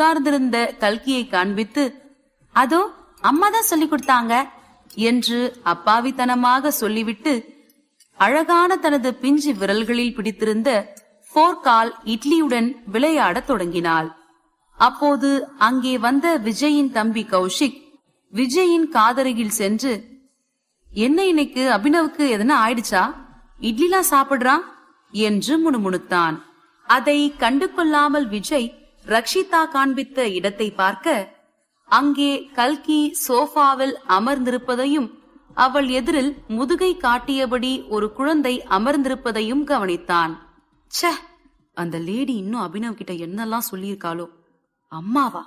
உட்கார்ந்திருந்த கல்கியை காண்பித்து அதோ அம்மா தான் சொல்லி கொடுத்தாங்க என்று அப்பாவித்தனமாக சொல்லிவிட்டு அழகான தனது பிஞ்சு விரல்களில் பிடித்திருந்த போர்க்கால் இட்லியுடன் விளையாடத் தொடங்கினாள். அப்போது அங்கே வந்த விஜயின் தம்பி கௌஷிக் விஜயின் காதருகில் சென்று என்ன இன்னைக்கு? அபினவுக்கு எதனா ஆயிடுச்சா? இட்லிலாம் சாப்பிடுறான்? என்று முணுமுணுத்தான். அதை கண்டு கொள்ளாமல் விஜய் ரக்ஷிதா காண்பித்த இடத்தை பார்க்க அங்கே கல்கி சோஃபாவில் அமர்ந்திருப்பதையும் அவள் எதிரில் முதுகை காட்டியபடி ஒரு குழந்தை அமர்ந்திருப்பதையும் கவனித்தான். ச அந்த லேடி இன்னும் அபினவ் கிட்ட என்னெல்லாம் சொல்லியிருக்காளோ? அம்மாவா?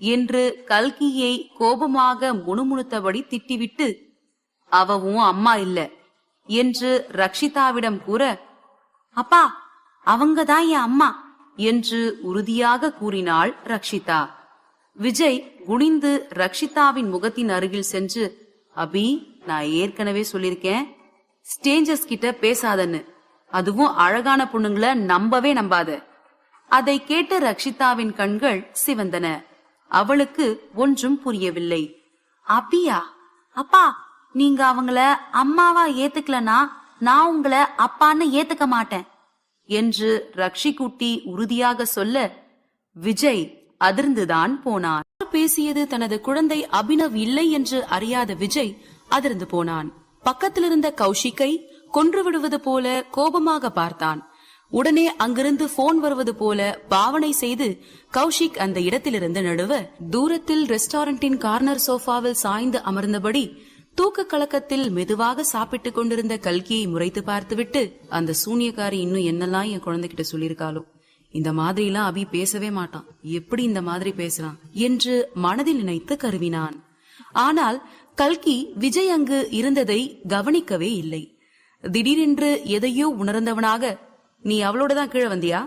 என்று கல்கியை கோபமாக முணுமுணுத்தபடி திட்டிவிட்டு அவவும் அம்மா இல்ல என்று ரக்ஷிதாவிடம் கூற அப்பா அவங்க தான் என் அம்மா. என்று உறுதியாக கூறினாள் ரக்ஷிதா. விஜய் குனிந்து ரக்ஷிதாவின் முகத்தின் அருகில் சென்று அபி நான் ஏற்கனவே சொல்லிருக்கேன் ஸ்டேஞ்சஸ் கிட்ட பேசாதன்னு. அதுவும் அழகான பொண்ணுங்களை நம்பவே நம்பாத. அதை கேட்ட ரக்ஷிதாவின் கண்கள் சிவந்தன. அவளுக்கு ஒன்றும் புரியவில்லை. அபியா அப்பா நீங்க அவங்கள அம்மாவா ஏத்துக்கலனா நான் உங்களை அப்பான்னு ஏத்துக்க மாட்டேன். என்று ரக்ஷி குட்டி உறுதியாக சொல்ல விஜய் அதிர்ந்துதான் போனான். பேசியது தனது குழந்தை அபினவ் இல்லை என்று அறியாத விஜய் அதிர்ந்து போனான். பக்கத்திலிருந்த கௌஷிக்கை கொன்று விடுவது போல கோபமாக பார்த்தான். உடனே அங்கிருந்து போன் வருவது போல பாவனை செய்து கௌஷிக் அந்த இடத்திலிருந்து நடுவ தூரத்தில் ரெஸ்டாரண்டின் கார்னர் சோஃபாவில் சாய்ந்து அமர்ந்தபடி தூக்க கலக்கத்தில் மெதுவாக சாப்பிட்டுக் கொண்டிருந்த கல்கியை முறைத்து பார்த்துவிட்டு அந்த சூனியக்காரி இன்னும் என்னெல்லாம் என் குழந்தைகிட்ட சொல்லியிருக்காளோ? இந்த மாதிரி எல்லாம் அபி பேசவே மாட்டான். எப்படி இந்த மாதிரி பேசுறான்? என்று மனதில் நினைத்து கருவினான். ஆனால் கல்கி விஜய் அங்கு இருந்ததை கவனிக்கவே இல்லை. திடீரென்று எதையோ உணர்ந்தவனாக நீ அவளோட தான் கீழே வந்தியா?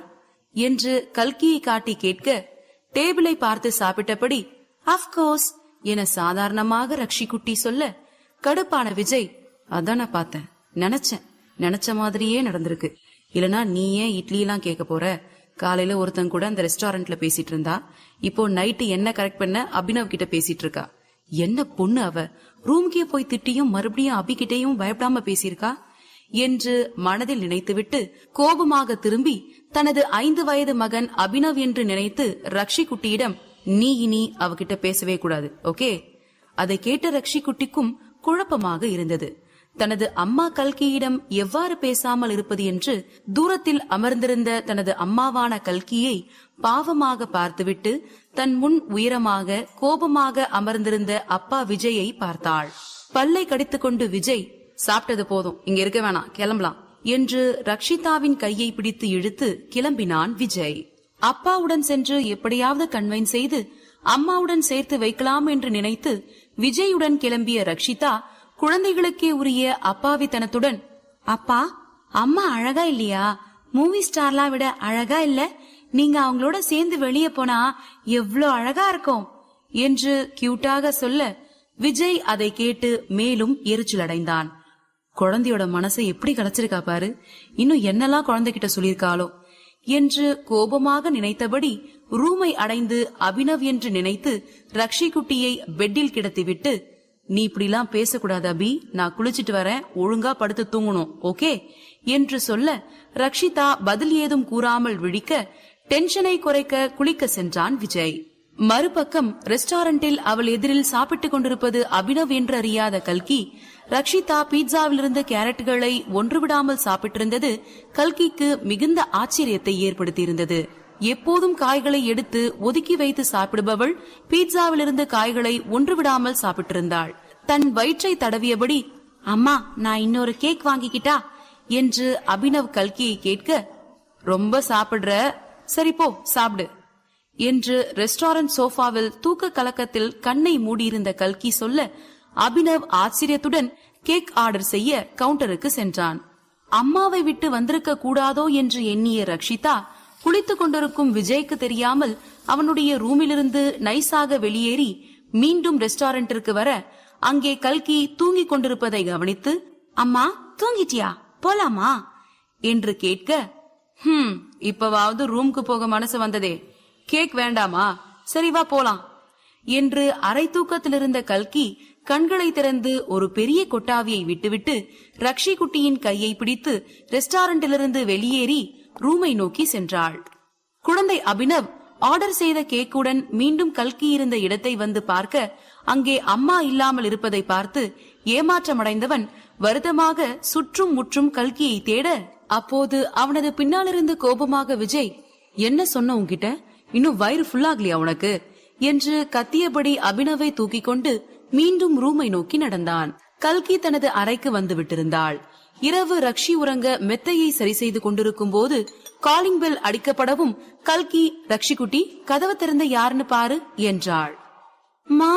என்று கல்கியை காட்டி கேட்க டேபிளை பார்த்து சாப்பிட்டபடி அப்கோர்ஸ் என சாதாரணமாக ரக்ஷி குட்டி சொல்ல கடுப்பான விஜய். அதான் நான் பார்த்தேன். நினைச்சேன். நினைச்ச மாதிரியே நடந்திருக்கு. இல்லனா நீ ஏன் இட்லி எல்லாம் கேட்க போற? காலையில ஒருத்தன் கூட அந்த ரெஸ்டாரண்ட்ல பேசிட்டு இருந்தா. இப்போ நைட்டு என்ன கரெக்ட் பண்ண அபினவ் கிட்ட பேசிட்டு இருக்கா? என்ன பொண்ணு அவ? ரூம்க்கே போய் திட்டியும் மறுபடியும் அபிகிட்டையும் பயப்படாம பேசியிருக்கா? என்று மனதில் நினைத்துவிட்டு கோபமாக திரும்பி தனது ஐந்து வயது மகன் அபினவ் என்று நினைத்து ரக்ஷி குட்டியிடம் நீ இனி அவகிட்ட பேசவே கூடாது. ஓகே? அதை கேட்ட ரக்ஷி குட்டிக்கும் குழப்பமாக இருந்தது. தனது அம்மா கல்கியிடம் எவ்வாறு பேசாமல் இருப்பது என்று தூரத்தில் அமர்ந்திருந்த தனது அம்மாவான கல்கியை பாவமாக பார்த்துவிட்டு தன் முன் உயரமாக கோபமாக அமர்ந்திருந்த அப்பா விஜயை பார்த்தாள். பல்லை கடித்துக்கொண்டு விஜய் சாப்பிட்டது போதும் இங்க இருக்க வேணாம் கிளம்பலாம் என்று ரக்ஷிதாவின் கையை பிடித்து இழுத்து கிளம்பினான் விஜய். அப்பாவுடன் சென்று எப்படியாவது கன்வைன் செய்து அம்மாவுடன் சேர்த்து வைக்கலாம் என்று நினைத்து விஜயுடன் கிளம்பிய ரக்ஷிதா குழந்தைகளுக்கே உரிய அப்பாவித்தனத்துடன் அப்பா அம்மா அழகா இல்லையா? மூவி ஸ்டார்லாம் விட அழகா இல்ல? நீங்க அவங்களோட சேர்ந்து வெளியே போனா எவ்வளோ அழகா இருக்கும்? என்று கியூட்டாக சொல்ல விஜய் அதை கேட்டு மேலும் எரிச்சல் அடைந்தான் குழந்தையோட மனசை எப்படி கலைச்சிருக்கா பாரு? இன்னும் என்னெல்லாம் குழந்தைகிட்ட சொல்லியிருக்காளோ? என்று கோபமாக நினைத்தபடி ரூமை அடைந்து அபினவ் என்று நினைத்து ரக்ஷி குட்டியை பெட்டில் கிடத்திவிட்டு நீ இப்படிலாம் பேசக்கூடாது அபி நான் குளிச்சிட்டு வரேன் ஒழுங்கா படுத்து தூங்கணும் ஓகே? என்று சொல்ல ரக்ஷிதா பதில் ஏதும் கூறாமல் விழிக்க டென்ஷனை குறைக்க குளிக்க சென்றான் விஜய். மறுபக்கம் ரெஸ்டாரண்டில் அவள் எதிரில் சாப்பிட்டுக் கொண்டிருப்பது அபினவ் என்று அறியாத கல்கி ரக்ஷிதா பீட்சாவிலிருந்து கேரட்டுகளை ஒன்றுவிடாமல் சாப்பிட்டிருந்தது கல்கிக்கு மிகுந்த ஆச்சரியத்தை ஏற்படுத்தியிருந்தது. எப்போதும் காய்களை எடுத்து ஒதுக்கி வைத்து சாப்பிடுபவள் பீட்சாவிலிருந்து காய்களை ஒன்று விடாமல் சாப்பிட்டிருந்தாள். தன் வயிற்றை தடவியபடி அம்மா நான் இன்னொரு கேக் வாங்கிக்கிட்டா? என்று அபினவ் கல்கியை கேட்க ரொம்ப சாப்பிடுற? சரி போ சாப்பிடு. என்று ரெஸ்டாரண்ட் சோஃபாவில் தூக்க கலக்கத்தில் கண்ணை மூடியிருந்த கல்கி சொல்ல அபினவ் ஆச்சரியத்துடன் கேக் ஆர்டர் செய்ய கவுண்டருக்கு சென்றான். அம்மாவை விட்டு வந்திருக்க கூடாதோ? என்று எண்ணிய ரக்ஷிதா குளித்துக் கொண்டிருக்கும் விஜய்க்கு தெரியாமல் அவனுடைய ரூமிலிருந்து நைஸாக வெளியேறி மீண்டும் ரெஸ்டாரண்டிற்கு வர அங்கே கல்கி தூங்கிக் கொண்டிருப்பதை கவனித்து அம்மா தூங்கிட்டியா? போலாமா? என்று கேட்க ஹம் இப்பவாவது ரூம்க்கு போக மனசு வந்ததே. கேக் வேண்டாமா? சரி வா போலாம். என்று அரை தூக்கத்தில் இருந்த கல்கி கண்களை திறந்து ஒரு பெரிய கொட்டாவியை விட்டுவிட்டு ரக்ஷி குட்டியின் கையை பிடித்து ரெஸ்டாரண்டிலிருந்து வெளியேறி ரூமை நோக்கி சென்றாள். குழந்தை அபினவ் ஆர்டர் செய்த கேக்குடன் மீண்டும் கல்கி இருந்த இடத்தை வந்து பார்க்க அங்கே அம்மா இல்லாமல் இருப்பதை பார்த்து ஏமாற்றமடைந்தவன் வருத்தமாக சுற்றும் முற்றும் கல்கியை தேட அப்போது அவனது பின்னாலிருந்து கோபமாக விஜய் என்ன சொன்ன உன்கிட்ட? இன்னும் வயிறு ஃபுல்லாகலையா உனக்கு? என்று கத்தியபடி அபினவை தூக்கிக் கொண்டு மீண்டும் ரூமை நோக்கி நடந்தான். கல்கி தனது அறைக்கு வந்து விட்டிருந்தாள். இரவு ரக்ஷி உறங்க மெத்தையை சரி செய்து கொண்டிருக்கும் போது காலிங் பெல் அடிக்கப்படவும் கல்கி ரக்ஷி குட்டி கதவை திறந்த யாருன்னு பாரு என்றாள். மா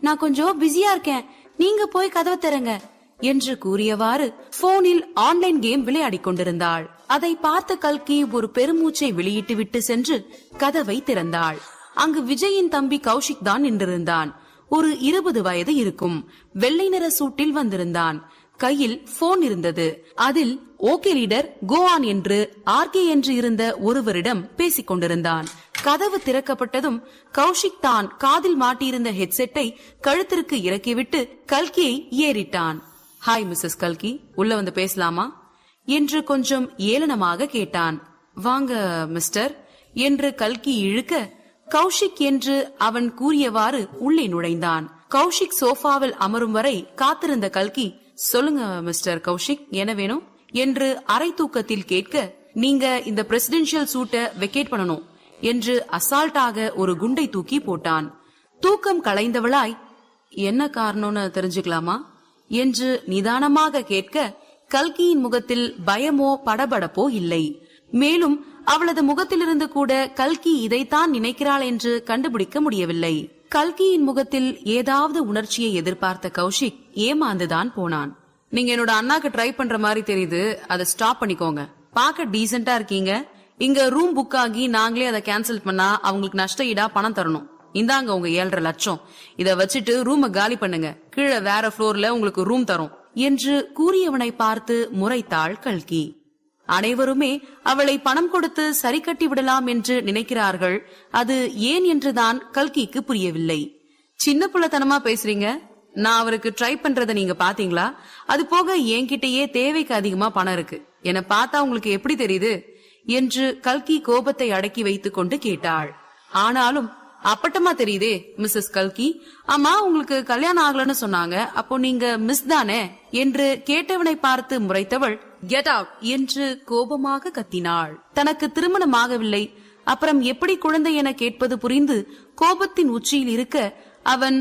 நான் கொஞ்சம் பிஸியா இருக்கேன். நீங்க போய் கதவை திறங்க என்று கூறியவாறு போனில் ஆன்லைன் கேம் விளையாடிக் கொண்டிருந்தாள். அதை பார்த்த கல்கி ஒரு பெருமூச்சை வெளியிட்டு விட்டு சென்று கதவை திறந்தாள். அங்கு விஜயின் தம்பி கௌஷிக் தான் நின்றிருந்தான். ஒரு இருபது வயது இருக்கும். வெள்ளை நிற சூட்டில் வந்திருந்தான். கையில் போன் இருந்தது. அதில் ஓகே லீடர் கோஆன் என்று ஆர்கே என்று இருந்த ஒருவரிடம் பேசிக் கொண்டிருந்தான். கதவு திறக்கப்பட்டதும் கௌஷிக் தான் காதில் மாட்டியிருந்த ஹெட்செட்டை கழுத்திற்கு இறக்கிவிட்டு கல்கியை ஏறிட்டான். ஹாய் மிஸ்ஸஸ் கல்கி உள்ள வந்து பேசலாமா? என்று கொஞ்சம் ஏளனமாக கேட்டான். வாங்க மிஸ்டர் என்று கல்கி இழுக்க கௌஷிக் என்று அவன் கூறியவாறு உள்ளே நுழைந்தான். கௌஷிக் சோஃபாவில் அமரும் வரை காத்திருந்த கல்கி சொல்லுங்க மிஸ்டர் கௌஷிக். என்ன வேணும்? என்று அரை தூக்கத்தில் கேட்க நீங்க இந்த பிரசிடென்ஷியல் சூட்டை வெக்கேட் பண்ணணும் என்று அசால்ட்டாக ஒரு குண்டை தூக்கி போட்டான். தூக்கம் களைந்தவளாய் என்ன காரணம்னு தெரிஞ்சுக்கலாமா? என்று நிதானமாக கேட்க கல்கியின் முகத்தில் பயமோ படபடப்போ இல்லை. மேலும் அவளது முகத்திலிருந்து கூட கல்கி இதைத்தான் நினைக்கிறாள் என்று கண்டுபிடிக்க முடியவில்லை. கல்கியின் முகத்தில் ஏதாவது உணர்ச்சியை எதிர்பார்த்த கௌஷிக் ஏமாந்துதான் போனான். நீங்க என்னோட அண்ணாக்கு ட்ரை பண்ற மாதிரி தெரியுது. அதை ஸ்டாப் பண்ணிக்கோங்க. பார்க்க டீசென்டா இருக்கீங்க. இங்க ரூம் புக் ஆகி நாங்களே அதை கேன்சல் பண்ணா அவங்களுக்கு நஷ்ட ஈடா பணம் தரணும். இந்தாங்க உங்க ஏழரை லட்சம். இத வச்சுட்டு ரூமை காலி பண்ணுங்க. கீழே வேற ஃப்ளோர்ல உங்களுக்கு ரூம் தரும். என்று கூறியவனை பார்த்து முறைத்தாள் கல்கி. அனைவருமே அவளை பணம் கொடுத்து சரி கட்டி விடலாம் என்று நினைக்கிறார்கள். அது ஏன் என்றுதான் கல்கிக்கு புரியவில்லை. சின்ன புள்ளத்தனமா பேசுறீங்க? நான் அவருக்கு ட்ரை பண்றத நீங்க பாத்தீங்களா? அது போக என்கிட்டயே தேவைக்கு அதிகமா பணம் இருக்கு. என பார்த்தா உங்களுக்கு எப்படி தெரியுது? என்று கல்கி கோபத்தை அடக்கி வைத்துக் கொண்டு கேட்டாள். ஆனாலும் அப்பட்டமா தெரியுதே மிஸ்ஸஸ் கல்கி. ஆமா உங்களுக்கு கல்யாணம் ஆகலன்னு சொன்னாங்க. அப்போ நீங்க மிஸ் தானே? என்று கேட்டவனை பார்த்து முறைத்தவள் கெட் அவுட் என்று கோபமாக கத்தினாள். தனக்கு திருமணம் ஆகவில்லை அப்புறம் எப்படி குழந்தை என கேட்பது புரிந்து கோபத்தின் உச்சியில் இருக்க அவன்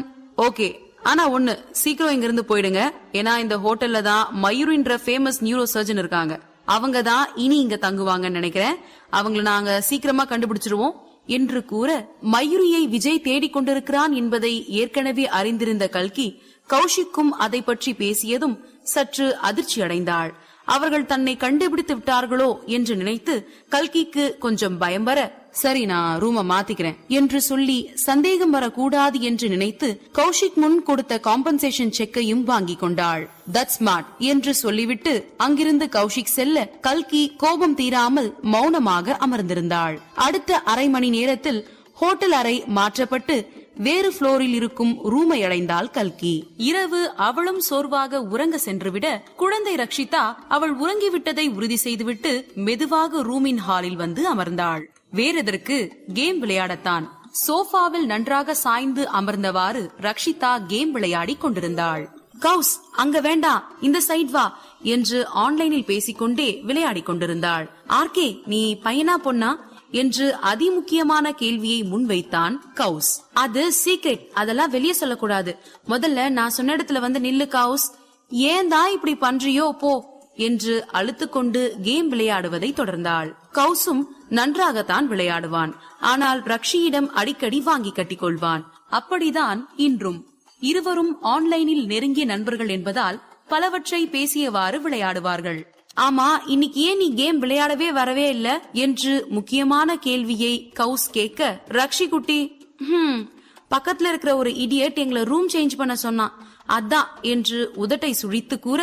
ஓகே ஆனா ஒண்ணு சீக்கிரம் இங்கிருந்து போயிடுங்க. ஏன்னா இந்த ஹோட்டல்ல தான் மயூரின்ற ஃபேமஸ் நியூரோ சர்ஜன் இருக்காங்க. அவங்க தான் இனி இங்க தங்குவாங்கன்னு நினைக்கிறேன். அவங்கள நாங்க சீக்கிரமா கண்டுபிடிச்சிருவோம் என்று கூற மயூரியை விஜய் தேடிக் கொண்டிருக்கிறான் என்பதை ஏற்கனவே அறிந்திருந்த கல்கி கௌஷிக்கும் அதை பற்றி பேசியதும் சற்று அதிர்ச்சி அடைந்தாள் அவர்கள் தன்னை கண்டுபிடித்து விட்டார்களோ என்று நினைத்து கல்கிக்கு கொஞ்சம் பயம் வர சரி நான் ரூம மாத்திக்கிறேன் என்று சொல்லி சந்தேகம் வரக்கூடாது என்று நினைத்து கௌஷிக் முன் கொடுத்த காம்பன்சேஷன் செக்கையும் வாங்கி கொண்டாள். தட் ஸ்மார்ட் என்று சொல்லிவிட்டு அங்கிருந்து கௌஷிக் செல்ல கல்கி கோபம் தீராமல் மௌனமாக அமர்ந்திருந்தாள். அடுத்த அரை மணி நேரத்தில் ஹோட்டல் அறை மாற்றப்பட்டு வேறு புளோரில் இருக்கும் ரூமை அடைந்தாள் கல்கி. இரவு அவளும் சோர்வாக உறங்க சென்றுவிட குழந்தை ரக்ஷிதா அவள் உறங்கிவிட்டதை உறுதி செய்துவிட்டு மெதுவாக ரூமின் ஹாலில் வந்து அமர்ந்தாள். வேறெதற்கு கேம் விளையாடத்தான். சோஃபாவில் நன்றாக சாய்ந்து அமர்ந்தவாறு ரக்ஷிதா கேம் விளையாடிக் கொண்டிருந்தாள். கவுஸ் அங்க வேண்டாம் இந்த சைட் வா என்று ஆன்லைனில் பேசிக்கொண்டே விளையாடி கொண்டிருந்தாள். ஆர்கே நீ பையனா பொண்ணா? என்று அதிமுக்கியமான கேள்வியை முன்வைத்தான் கவுஸ். அது சீக்ரெட் அதெல்லாம் வெளியே சொல்லக்கூடாது. முதல்ல நான் சொன்ன இடத்துல வந்து நில்லு கவுஸ். ஏன் தான் இப்படி பண்றியோ போ என்று அழுத்துக்கொண்டு கேம் விளையாடுவதை தொடர்ந்தாள். கவுசும் நன்றாகத்தான் விளையாடுவான். ஆனால் ரக்ஷியிடம் அடிக்கடி வாங்கி கட்டிக் கொள்வான். அப்படிதான் இன்றும். இருவரும் ஆன்லைனில் நெருங்கிய நண்பர்கள் என்பதால் பலவற்றை பேசியவாறு விளையாடுவார்கள். ஆமா இன்னைக்கு ஏன் நீ கேம் விளையாடவே வரவே இல்ல? என்று முக்கியமான கேள்வியை கவுஸ் கேட்க ரக்ஷி குட்டி "ஹம், பக்கத்துல இருக்கிற ஒரு இடியட் எங்களை ரூம் சேஞ்ச் பண்ண சொன்னான். அதான் என்று உதட்டை சுழித்து கூற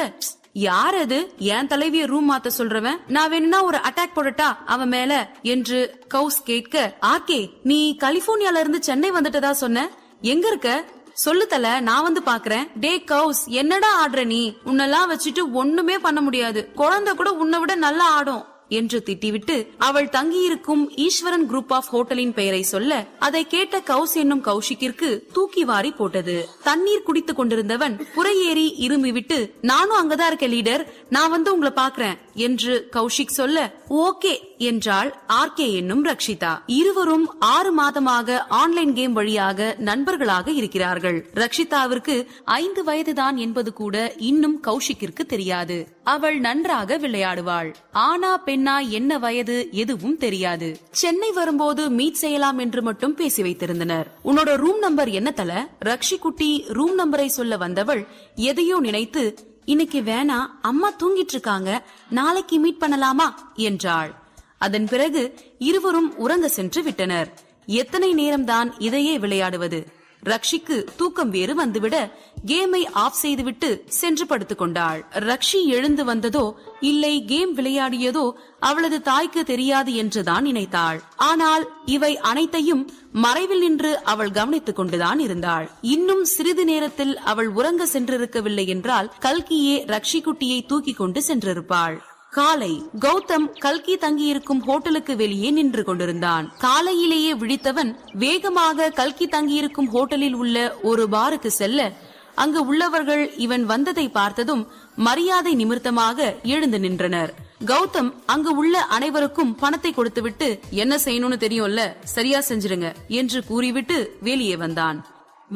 யார் அது? என் தலைவிய ரூம் மாத்த சொல்றவன்? நான் வேணும்னா ஒரு அட்டாக் போடட்டா அவன் மேல? என்று கவுஸ் கேட்க ஆகே நீ கலிபோர்னியால இருந்து சென்னை வந்துட்டதா சொன்ன? எங்க இருக்க? சொல்லு தல நான் வந்து பாக்குறேன். டே கவுஸ் என்னடா ஆடுற நீ? உன்னெல்லாம் வச்சுட்டு ஒண்ணுமே பண்ண முடியாது. குழந்தை கூட உன்னை விட நல்லா ஆடும். என்று திட்டிவிட்டு அவள் தங்கியிருக்கும் ஈஸ்வரன் குரூப் ஆஃப் ஹோட்டலின் பெயரை சொல்ல அதை கேட்ட கவுஸ் என்னும் கௌஷிக்கிற்கு தூக்கி வாரி போட்டது. தண்ணீர் குடித்துக் கொண்டிருந்தவன் புறையேறி இரும்பி விட்டு நானும் அங்கதான் இருக்கேன் லீடர் நான் வந்து உங்களை பாக்குறேன். என்று கௌஷிக் சொல்ல ஓகே என்றாள் ஆர்கே என்னும் ரக்ஷிதா. இருவரும் ஆறு மாதமாக ஆன்லைன் கேம் வழியாக நண்பர்களாக இருக்கிறார்கள். ரக்ஷிதாவிற்கு ஐந்து வயதுதான் என்பது கூட இன்னும் கௌஷிக்கிற்கு தெரியாது. அவள் நன்றாக விளையாடுவாள். ஆனா பெண்ணா என்ன வயது எதுவும் தெரியாது. சென்னை வரும்போது மீட் செய்யலாம் என்று மட்டும் பேசி வைத்திருந்தனர். உன்னோட ரூம் நம்பர் என்ன தல? ரக்ஷி குட்டி ரூம் நம்பரை சொல்ல வந்தவள் எதையோ நினைத்து இன்னைக்கு வேணா அம்மா தூங்கிட்டு இருக்காங்க. நாளைக்கு மீட் பண்ணலாமா? என்றாள். அதன் பிறகு இருவரும் உறங்க சென்று விட்டனர். எத்தனை நேரம்தான் இதையே விளையாடுவது? ரக்ஷிக்கு தூக்கம் வேறு வந்துவிட கேமை ஆஃப் செய்துவிட்டு சென்று படுத்துக் கொண்டாள். ரக்ஷி எழுந்து வந்ததோ இல்லை கேம் விளையாடியதோ அவளது தாய்க்கு தெரியாது என்றுதான் நினைத்தாள். ஆனால் இவை அனைத்தையும் மறைவில் நின்று அவள் கவனித்துக் கொண்டுதான் இருந்தாள். இன்னும் சிறிது நேரத்தில் அவள் உறங்க சென்றிருக்கவில்லை என்றால் கல்கியே ரக்ஷி குட்டியை தூக்கிக் கொண்டு சென்றிருப்பாள். காலை கௌதம் கல்கி தங்கியிருக்கும் ஹோட்டலுக்கு வெளியே நின்று கொண்டிருந்தான். காலையிலேயே விழித்தவன் வேகமாக கல்கி தங்கியிருக்கும் ஹோட்டலில் உள்ள ஒரு பாருக்கு செல்ல அங்கு உள்ளவர்கள் இவன் வந்ததை பார்த்ததும் மரியாதை நிமித்தமாக எழுந்து நின்றனர். கௌதம் அங்கு உள்ள அனைவருக்கும் பணத்தை கொடுத்துவிட்டு என்ன செய்யணும்னு தெரியும்ல? சரியா செஞ்சிருங்க என்று கூறிவிட்டு வெளியே வந்தான்.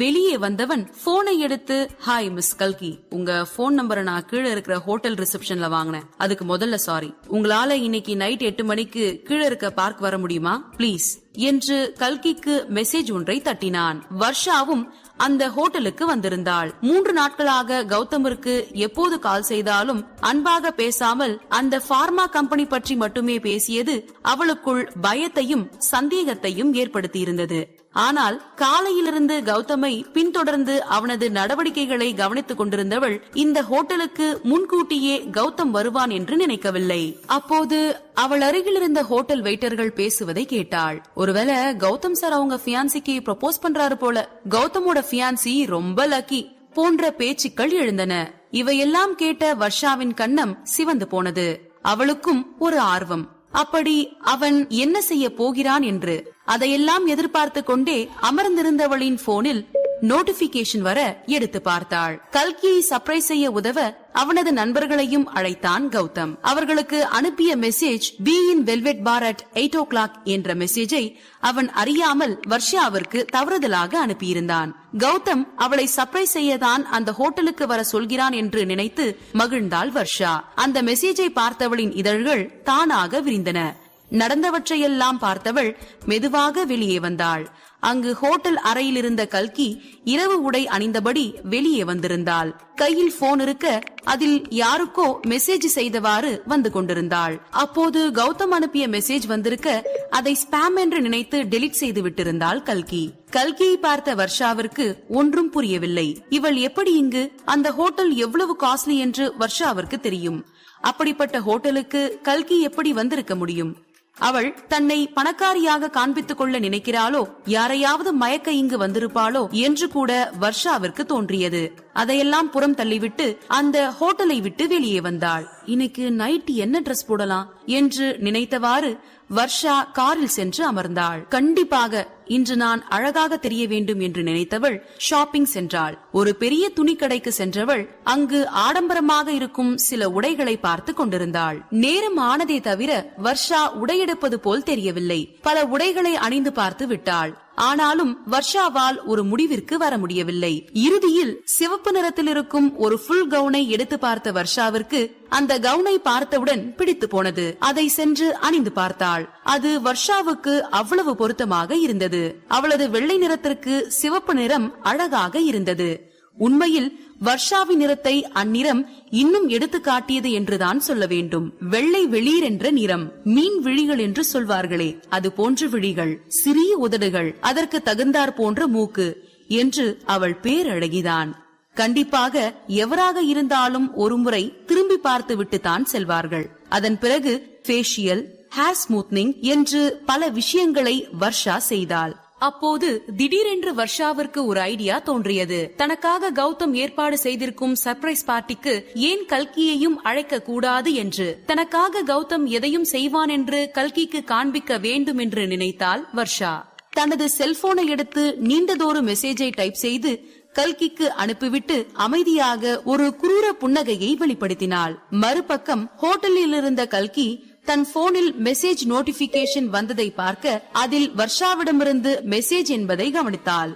வெளியே வந்தவன் போனை எடுத்து ஹாய் மிஸ் கல்கி உங்க போன் நம்பரை நான் கீழே இருக்கிற ஹோட்டல் ரிசப்ஷன்ல வாங்கினேன். அதுக்கு முதல்ல சாரி உங்களால இன்னைக்கு நைட் எட்டு மணிக்கு கீழே இருக்க பார்க் வர முடியுமா? ப்ளீஸ் என்று கல்கிக்கு மெசேஜ் ஒன்றை தட்டினான். வர்ஷாவும் அந்த ஹோட்டலுக்கு வந்திருந்தாள். மூன்று நாட்களாக கௌதமிற்கு எப்போது கால் செய்தாலும் அன்பாக பேசாமல் அந்த பார்மா கம்பெனி பற்றி மட்டுமே பேசியது அவளுக்குள் பயத்தையும் சந்தேகத்தையும் ஏற்படுத்தியிருந்தது. ஆனால் காலையிலிருந்து கௌதமை பின்தொடர்ந்து அவனது நடவடிக்கைகளை கவனித்துக் கொண்டிருந்தவள் இந்த ஹோட்டலுக்கு முன்கூட்டியே கௌதம் வருவான் என்று நினைக்கவில்லை. அப்போது அவள் அருகில் இருந்த ஹோட்டல் வெயிட்டர்கள் பேசுவதை கேட்டாள். ஒருவேளை கௌதம் சார் அவங்க ஃபியான்சிக்கு ப்ரொபோஸ் பண்றாரு போல. கௌதமோட ஃபியான்சி ரொம்ப லக்கி போன்ற பேச்சுக்கள் எழுந்தன. இவையெல்லாம் கேட்ட வர்ஷாவின் கண்ணம் சிவந்து போனது. அவளுக்கும் ஒரு ஆர்வம். அப்படி அவன் என்ன செய்ய போகிறான் என்று அதையெல்லாம் எதிர்பார்த்து கொண்டே அமர்ந்திருந்தவளின் போனில் நோட்டிபிகேஷன் வர எடுத்து பார்த்தாள். கல்கியை சர்ப்ரைஸ் செய்ய உதவ அவனது நண்பர்களையும் அழைத்தான் கௌதம். அவர்களுக்கு அனுப்பிய message be in velvet bar at eight o'clock என்ற மெசேஜை அவன் அறியாமல் வர்ஷாவிற்கு தவறுதலாக அனுப்பியிருந்தான். கௌதம் அவளை சர்ப்ரைஸ் செய்யதான் அந்த ஹோட்டலுக்கு வர சொல்கிறான் என்று நினைத்து மகிழ்ந்தாள் வர்ஷா. அந்த மெசேஜை பார்த்தவளின் இதழ்கள் தானாக விரிந்தன. நடந்தவற்றையெல்லாம் பார்த்தவள் மெதுவாக வெளியே வந்தாள். அங்கு ஹோட்டல் அறையில் இருந்த கல்கி இரவு உடை அணிந்தபடி வெளியே வந்திருந்தாள். கையில் போன் இருக்க அதில் யாருக்கோ மெசேஜ் செய்தவாறு வந்து கொண்டிருந்தாள். அப்போது கௌதம் அனுப்பிய மெசேஜ் வந்திருக்க அதை ஸ்பாம் என்று நினைத்து டெலிட் செய்து விட்டிருந்தாள் கல்கி. கல்கியை பார்த்த வர்ஷாவிற்கு ஒன்றும் புரியவில்லை. இவள் எப்படி இங்கு? அந்த ஹோட்டல் எவ்வளவு காஸ்ட்லி என்று வர்ஷாவிற்கு தெரியும். அப்படிப்பட்ட ஹோட்டலுக்கு கல்கி எப்படி வந்திருக்க முடியும்? அவள் தன்னை பணக்காரியாக காண்பித்துக் கொள்ள நினைக்கிறாளோ யாரையாவது மயக்க இங்கு வந்திருப்பாளோ என்று கூட வர்ஷாவிற்கு தோன்றியது. அதையெல்லாம் புறம் தள்ளிவிட்டு அந்த ஹோட்டலை விட்டு வெளியே வந்தாள். இன்னைக்கு நைட் என்ன ட்ரெஸ் போடலாம்? என்று நினைத்தவாறு வர்ஷா காரில் சென்று அமர்ந்தாள். கண்டிப்பாக இன்று நான் அழகாக தெரிய வேண்டும் என்று நினைத்தவள் ஷாப்பிங் சென்றாள். ஒரு பெரிய துணிக்கடைக்கு சென்றவள் அங்கு ஆடம்பரமாக இருக்கும் சில உடைகளை பார்த்து கொண்டிருந்தாள். நேரம் ஆனதே தவிர வர்ஷா உடையெடுப்பது போல் தெரியவில்லை. பல உடைகளை அணிந்து பார்த்து விட்டாள். ஆனாலும் வர்ஷாவால் ஒரு முடிவிற்கு வர முடியவில்லை. இறுதியில் சிவப்பு நிறத்தில் இருக்கும் ஒரு ஃபுல் கவுனை எடுத்து பார்த்த வர்ஷாவிற்கு அந்த கவுனை பார்த்தவுடன் பிடித்து போனது. அதை சென்று அணிந்து பார்த்தாள். அது வர்ஷாவுக்கு அவ்வளவு பொருத்தமாக இருந்தது. அவளது வெள்ளை நிறத்திற்கு சிவப்பு நிறம் அழகாக இருந்தது. உண்மையில் வர்ஷாவின் நிறத்தை அந்நிறம் இன்னும் எடுத்து காட்டியது என்றுதான் சொல்ல வேண்டும். வெள்ளை வெளிர் என்ற நிறம் மீன் விழிகள் என்று சொல்வார்களே அது போன்ற விழிகள் சிறிய உதடுகள் அதற்கு தகுந்தாற் போன்ற மூக்கு என்று அவள் பேரழகிதான். கண்டிப்பாக எவராக இருந்தாலும் ஒருமுறை திரும்பி பார்த்து விட்டுத்தான் செல்வார்கள். அதன் பிறகு ஃபேஷியல் ஹேர் ஸ்மூத்னிங் என்று பல விஷயங்களை வர்ஷா செய்தாள். அப்போது திடீரென்று வர்ஷாவிற்கு ஒரு ஐடியா தோன்றியது. தனக்காக கௌதம் ஏற்பாடு செய்திருக்கும் சர்ப்ரைஸ் பார்ட்டிக்கு ஏன் கல்கியையும் அழைக்க கூடாது என்று தனக்காக கௌதம் எதையும் செய்வான் என்று கல்கிக்கு காண்பிக்க வேண்டும் என்று நினைத்தாள் வர்ஷா. தனது செல்போனை எடுத்து நீண்டதொரு மெசேஜை டைப் செய்து கல்கிக்கு அனுப்பிவிட்டு அமைதியாக ஒரு குரூர புன்னகையை வெளிப்படுத்தினாள். மறுபக்கம் ஹோட்டலில் இருந்த கல்கி தன் போனில் மெசேஜ் நோட்டிபிகேஷன் வந்ததை பார்க்க அதில் வர்ஷாவிடமிருந்து மெசேஜ் என்பதை கவனித்தாள்.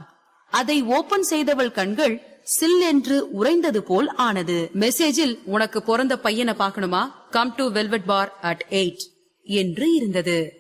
அதை ஓபன் செய்தவள் கண்கள் சில் என்று உறைந்தது போல் ஆனது. மெசேஜில் உனக்கு பிறந்த பையனை பார்க்கணுமா? Come to velvet bar at eight என்று இருந்தது.